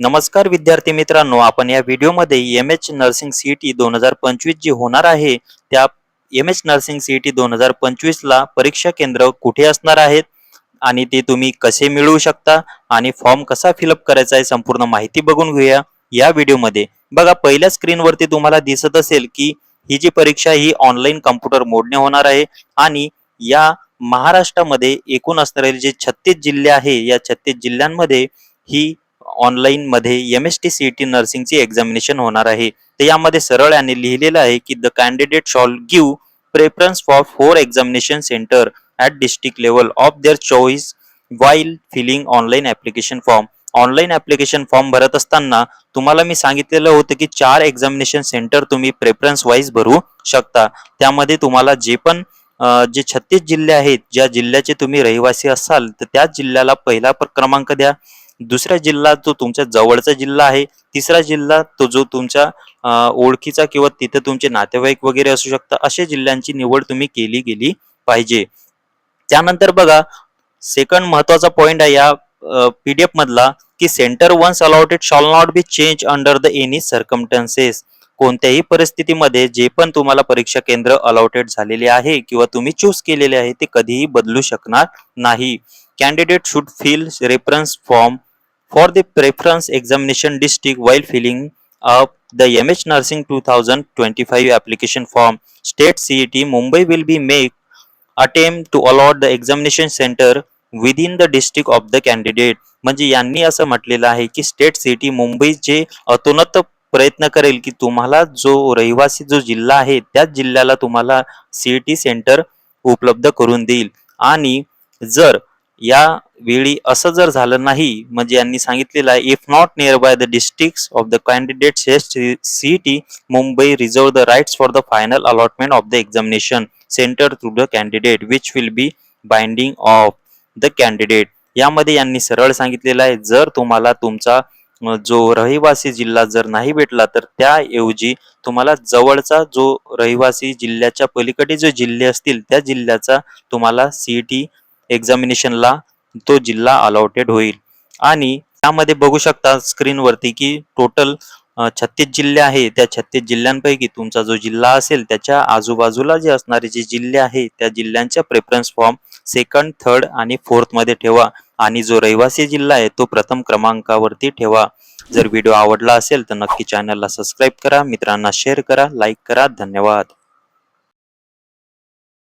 नमस्कार विद्यार्थी मित्रांनो आपण या व्हिडिओमध्ये M H nursing C T दोन हजार पंचवीस जी होणार आहे त्या M H nursing C T दोन हजार पंचवीसला परीक्षा केंद्र कुठे असणार आहेत आणि ते तुम्ही कसे मिळवू शकता आणि फॉर्म कसा फिलअप करायचा आहे संपूर्ण माहिती बघून घेऊया या व्हिडिओमध्ये. बघा पहिल्या स्क्रीनवरती तुम्हाला दिसत असेल की ही जी परीक्षा ही ऑनलाईन कम्प्युटर मोडने होणार आहे आणि या महाराष्ट्रामध्ये एकूण असणारे जे छत्तीस जिल्हे आहे या छत्तीस जिल्ह्यांमध्ये ही ऑनलाईन मध्ये M S T C T नर्सिंगची examination होणार आहे. तर यामध्ये सरळ यांनी लिहिलेलं आहे की the candidate shall give preference for four examination centre at district level of their choice while filling online application form online application form भरत असताना तुम्हाला मी सांगितलेलं होतं की चार एक्झामिनेशन सेंटर तुम्ही प्रेफरन्स वाईज भरू शकता. त्यामध्ये तुम्हाला जे पण जे छत्तीस जिल्हे आहेत ज्या जिल्ह्याचे तुम्ही रहिवासी असाल तर त्या जिल्ह्याला पहिला क्रमांक द्या. दुसरा जिल्हा जो तुमच्या जवळचा जिल्हा आहे तिसरा जिल्हा तो जो तुमच्या ओळखीचा किंवा तिथे तुमचे नातेवाईक वगैरे असू शकतात अशा जिल्ह्यांची निवड तुम्ही केली गेली पाहिजे. त्यानंतर बघा सेकंड महत्त्वाचा पॉइंट आहे या पीडीएफ मधला की centre once allotted shall not be change under the any circumstances कोणत्याही परिस्थितीमध्ये जे पण तुम्हाला परीक्षा केंद्र अलॉटेड झालेले आहे किंवा तुम्ही चूज केलेले आहे ते कधीही बदलू शकणार नाही. Candidate should fill reference form for the preference examination district while filling up the M H nursing two thousand twenty five application form state make Mumbai will be make attempt to allot the examination center within the district of the candidate. म्हणजे यांनी असं म्हटलेलं आहे की state city मुंबईचे अतोनत प्रयत्न करेल की तुम्हाला जो रहिवासी जो जिल्हा आहे त्याच जिल्ह्याला तुम्हाला सीईटी सेंटर उपलब्ध करून देईल. आणि जर या वेळी असं जर झालं नाही म्हणजे यांनी सांगितलेलं आहे if not near by the district of the candidate CET Mumbai reserve the rights for the final allotment of the examination centre through the candidate which will be binding of the candidate यामध्ये यांनी सरळ सांगितलेलं आहे जर तुम्हाला तुमचा जो रहिवासी जिल्हा जर नाही भेटला तर त्याऐवजी तुम्हाला जवळचा जो रहिवासी जिल्ह्याच्या पलीकडे जो जिल्हे असतील त्या जिल्ह्याचा तुम्हाला सीईटी एक्झामिनेशनला तो जिल्हा अलॉटेड होईल. आणि त्यामध्ये बघू शकता स्क्रीनवरती की टोटल छत्तीस जिल्हे आहे. त्या छत्तीस जिल्ह्यांपैकी तुमचा जो जिल्हा असेल त्याच्या आजूबाजूला जे असणारे जे जिल्हे आहे त्या जिल्ह्यांच्या प्रेफरन्स फॉर्म सेकंड थर्ड आणि फोर्थमध्ये ठेवा. आणि जो रहिवासी जिल्हा आहे तो प्रथम क्रमांकावरती ठेवा. जर व्हिडिओ आवडला असेल तर नक्की चॅनलला सबस्क्राईब करा. मित्रांना शेअर करा लाईक करा. धन्यवाद.